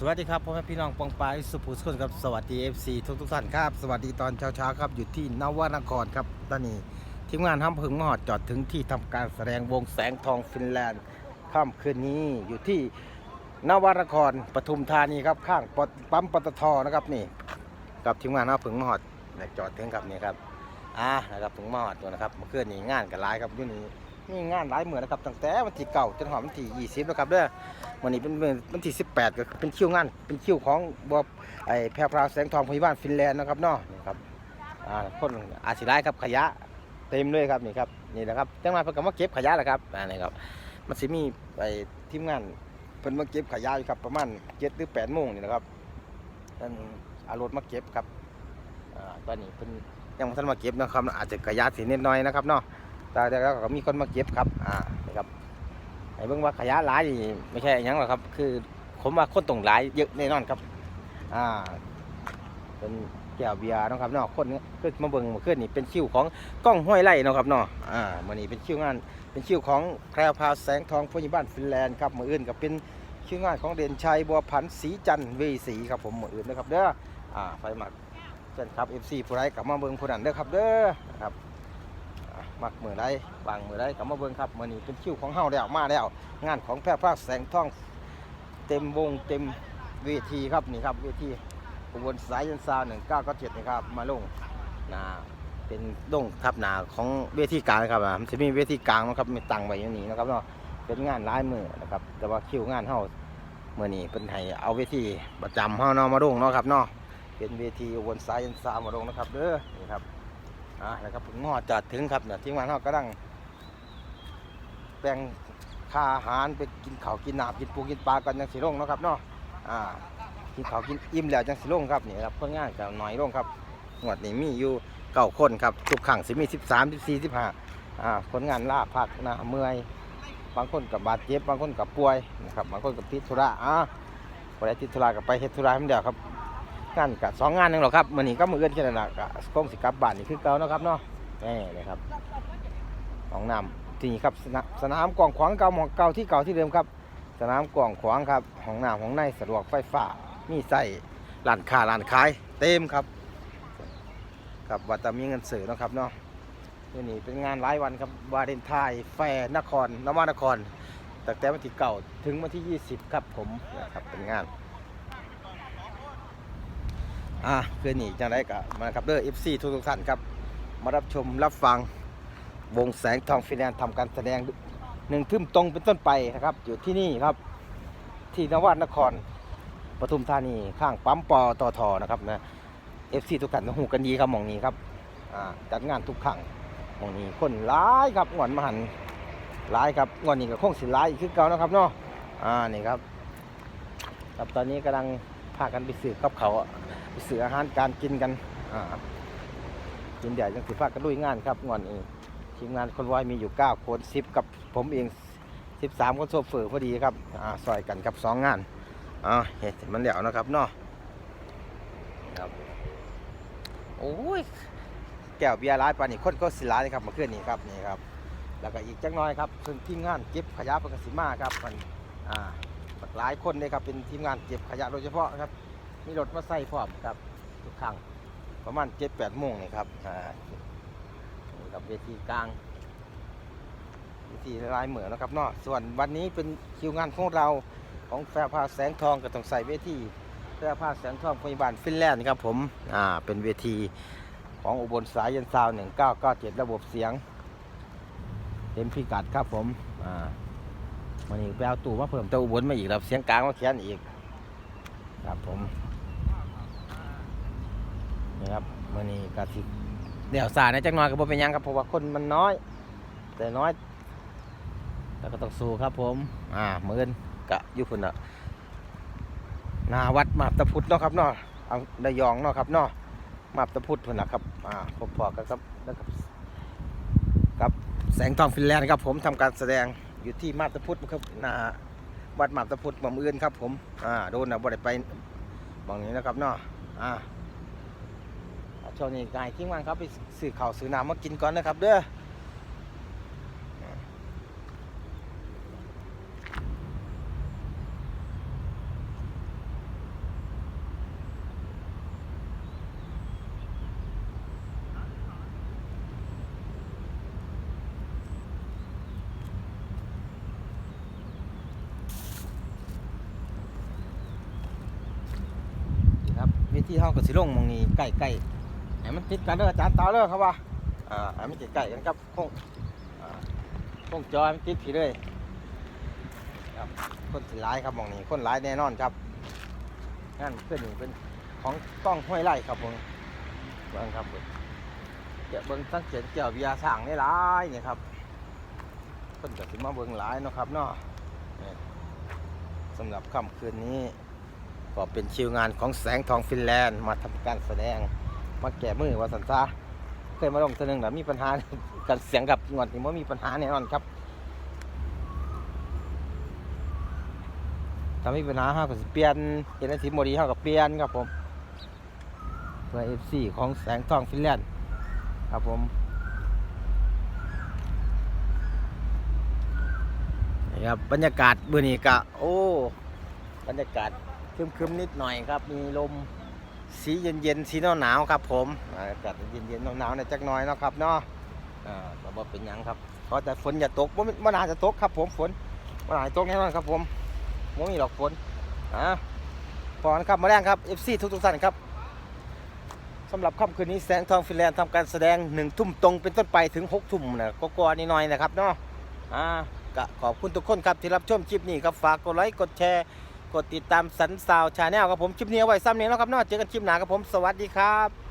สวัสดีครับพ่อแม่พี่น้องปองปายสุภูสุขครับสวัสดี FC ทุกทุกท่านครับ สวัสดีตอนเช้าๆครับอยู่ที่นวนครครับตอนนี้ทีมงานทำพึงมหอดจอดถึงที่ทำการแสดงวงแสงทองฟินแลนด์ค่ำคืนนี้อยู่ที่นวนครปทุมธานีครับข้างป,ปั๊มปตทนะครับนี่ กับทีมงานทำพึงมหอดจอดถึงครับนี่ครับอ่านะครับพึงมหอดตัวนะครับเมื่อคืนนี้งานกันหลายครับยู่นี่มีงานหลายเหมือนนะครับตั้งแต่วันที่เก่าจนถึงวันที่20แล้วครับเด้อ วันนี้เป็นวันที่ 18 ก็เป็นคิวงาน เป็นคิวของบอบไอแพรวพราวแสงทองพยาบาลฟินแลนด์นะครับเนาะนี่ครับอ่าคนอาศิไลครับขยะเต็มเลยครับนี่ครับนี่แหละครับจังหวะเพิ่นก็มาเก็บขยะแหละครับอ่านี่ครับมันสิมีไอทีมงานเพิ่นมาเก็บขยะอยู่ครับประมาณ7หรือ8โมงนี่นะครับนั่นเอารถมาเก็บครับอ่าตอนนี้เพิ่นยังบ่ทันมาเก็บนะครับอาจจะขยะสินิดหน่อยนะครับเนาะแต่แต่ก็มีคนมาเก็บครับอ่า ไอ้เบิ่งว่าขยะหลายนี่ไม่ใช่หยังหรอกครับ คือผมว่าคนต้องหลายเยอะแน่นอนครับ อ่า เป็นแก้วเบียร์นะครับเนาะคนคือมาเบิ่งมาขึ้นนี่เป็นคิวของกล้องห้วยไร่เนาะครับเนาะอ่ามื้อนี้เป็นคิวงาน เป็นคิวของแพรวพาวแสงทองผู้ใหญ่บ้านฟินแลนด์ครับมืออื่นก็เป็นคิวงานของเด่นชัยบัวพันธ์ศรีจันทร์เวสีครับผมมืออื่นนะครับเด้ออ่าไฟมักเช่นครับ FC ผู้ใดกลับมาเบิ่งผู้นั้นเด้อครับเด้อนะครับ มักมือได้บางมือได้กลับมาเบิ่งครับมือนี้เป็นคิวของเฮาแล้วมาแล้ว งานของแพร่ภาคแสงทองเต็มวงเต็มเวทีครับนี่ครับเวทีอุบลสายยันซาวหนึ่งเก้าก็เจ็ดนะครับมาลงนาเป็นลงทับหนาของเวทีกลางนะครับอะมันจะมีเวทีกลางนะครับมีตังไว้อย่างนี้นะครับเนาะเป็นงานหลายมือนะครับ แต่ว่าคิวงานเฮาเมื่อนี้เป็นให้เอาเวทีประจำเฮาเนาะมาลงเนาะครับเนาะเป็นเวทีอุบลสายยันซาวมาลงนะครับเด้อนี่ครับ อ่านะครับผมงอจอดถึงครับเนี่ยที่งานเขาก็ดังแบ่งค่าอาหารไปกินข้าวกินน้ำกินปูกินปลากันยังสิลงเนาะครับเนาะอ่ากินข้าวกินอิ่มแล้วจังสิลงครับนี่ครับเพื่องานกับหน่อยลงครับงวดนี้มีอยู่เก้าคนครับทุกขังสิมีสิบสามสิบสี่สิบห้าอ่าคนงานล่าพักนะเมื่อยบางคนกับบาดเจ็บบางคนกับป่วยนะครับบางคนกับติดธุระอ่าพอได้ติดธุระกับไปเฮ็ดธุระให้มันเดียวครับ งานกับสองงานหนึงหรอกครับมื้อนี้ก็มืออื่นแค่นั้นละก็คงสิกลับบ้านนี่คือเก่านะครับเนาะนี่เลยครับของนำที่นี่ครับสนาสนามกว้างขวางเก่าหมองเก่าที่เก่าที่เดิมครับ สนามกว้างขวางครับห้องน้ำห้องในสะดวกไฟฟ้ามีใส่ร้านค้าร้านขายเต็มครับกับวัดตามีเงินซื้อนะครับเนาะมื้อนี้เป็นงานหลายวันครับวาเลนไทน์แฟร์นครนวนครตั้งแต่วันที่เก่าถึงวันที่ 20 ครับผมนะครับเป็นงาน อะคืนนี้จังได้กับมาครับเด้อ FC ทุกทุกท่านครับ มารับชมรับฟังวงแสงทองฟินแลนด์ทำการแสดงหนึ่งทุ่มตรงเป็นต้นไปนะครับ อยู่ที่นี่ครับ ที่นวัดนครปทุมธานีข้างปั๊มปอตอทอนะครับนะ FC ทุกท่านต้องหูกันดีครับมองนี้ครับอ่าจัดงานทุกครั้งมองนี้คนร้ายครับงอนมหันร้ายครับงอนนี้ก็คงสิร้ายอีกคือเก่านะครับเนาะอ่านี่ครับครับตอนนี้กำลังพากันไปสืบกับเขา วไปซื้ออาหารการกินกันอ่ากินเดี๋ยวจังสิพากันลุยงานครับงอนเองทีมงานคนวายมีอยู่ 9 คน10กับผมเอง 13 คนโซเฟอร์พอดีครับอ่าซอยกันครับสองงานอ่าเห็ดมันเดี๋ยวนะครับเนาะครับโอ้ยแก้วเบียร์ร้ายปานี่คนก็สิร้ายเลยครับมาเมาขึ้นนี่ครับนี่ครับ แล้วก็อีกจักหน้อยครับซึ่งทีมงานเก็บขยะปกสิมาครับมันอ่าหลายคนเลยครับเป็นทีมงานเก็บขยะโดยเฉพาะครับ มีรถมาใส่พร้อมครับทุกครั้งประมาณเจ็ดแปดโมงนี่ครับอ่านี่กับเวทีกลางเวทีลายเหมือนนะครับเนาะส่วนวันนี้เป็นคิวงานของเราของแฟร์พาแสงทองก็ต้องใส่เวทีแฟร์พาแสงทองพยาบาลฟินแลนด์ครับผมอ่าเป็นเวทีของอุบลสายยันซาวหนึ่งเก้าเก้าเจ็ดระบบเสียง เต็มพิกัดครับผมอ่าวันนี้ไปเอาตู้มาเพิ่มเตัวอุบลมาอีกแล้วเสียงกลางมาเขียนอีกครับผม นี่ครับมื่อนี้กะสิเดี๋ยวสาในจักหน่อยก็บ่เป็นยังครับเพราะว่าคนมันน้อย แต่น้อยแต่ก็ต้องสู้ครับผมอ่าเมื่อนกะยุพุ่นอะนาวัดมาบตะพุทธเนาะครับเนาะเอาระยองเนาะครับเนาะมาบตะพุทธพุ่นนะครับอ่าพบพอกันครับแล้วกับกับแสงทองฟินแลนด์ครับผมทำการแสดงอยู่ที่มาบตะพุทธครับนาวัดมาบตะพุทธหม่อมอื่นครับผมอ่าโดนนะบ่ได้ไปบางนี้นะครับเนาะอ่า ช่วงนี้กายทิ้งวันครับไปสื่อข่าวสื่อน้ำมากินก่อนนะครับเด้อวิธีเอากับสิลงมองนี้ใกล้ๆ ให้มันติดกันเด้ออาจารย์ต่อเด้อครับว่าอ่าให้มันใกล้กันครับคงอ่าคงจอให้มันติดพี่เลยครับคนสิหลายครับมองนี้คนหลายแน่นอนครับงานเพื่อนหนี่งเป็นของกล้องห้วยไร่ครับผมเบิ่งครับเบิ่งเดี๋ยวเบิ่งสังเกตเกี่ยววิยาสร้างนี่หลายนี่ครับเพิ่นก็สิมาเบิ่งหลายเนาะครับเนาะสำหรับค่ำคืนนี้ ก็เป็นคิวงานของแสงทองฟินแลนด์มาทำการแสดง มาแก่มือว่าสันซาเคยมาลงเสนงแต่มีปัญหากันเสียงกับงวดนี้ว่ามีปัญหาแน่นอนครับถ้ามีปัญหาห้าก็สิเปลี่ยนเห็นสีโมดีห้าก็เปลี่ยนครับผมเพื่อเอฟซีของแสงทองฟินแลนด์ครับผมนี่ครับบรรยากาศเบื่อนี้กะโอ้ บรรยากาศครึมๆนิดหน่อยครับ มีลม สีเย็นๆสีหนาวๆครับ ผมอากาศเย็นๆหนาวๆเนี่ยจักน่อยเนาะครับเนาะอ่าก็บ่เป็นยังครับขอแต่ฝนอย่าตกบ่บ่น่าจะตกครับ ผมฝนบ่น่าจะตกแน่นอนครับ ผมบ่มีหรอกฝนอ่าพอนะครับมาแรงครับ FC ทุกๆท่านครับสำหรับค่ำคืนนี้แสงทองฟินแลนด์ทำการแสดงหนึ่งทุ่มตรงเป็นต้นไปถึง6ทุ่มนะก็กลัวนิดหน่อยนะครับเนาะอ่าขอบคุณทุกคนครับที่รับชมคลิปนี้ครับฝากกดไลค์กดแชร์ กดติดตามสันสาวชาแนลครับผมคลิปนี้เอาไว้ซ้ำนี้แล้วครับนอกเจอกันคลิปหน้าครับผมสวัสดีครับ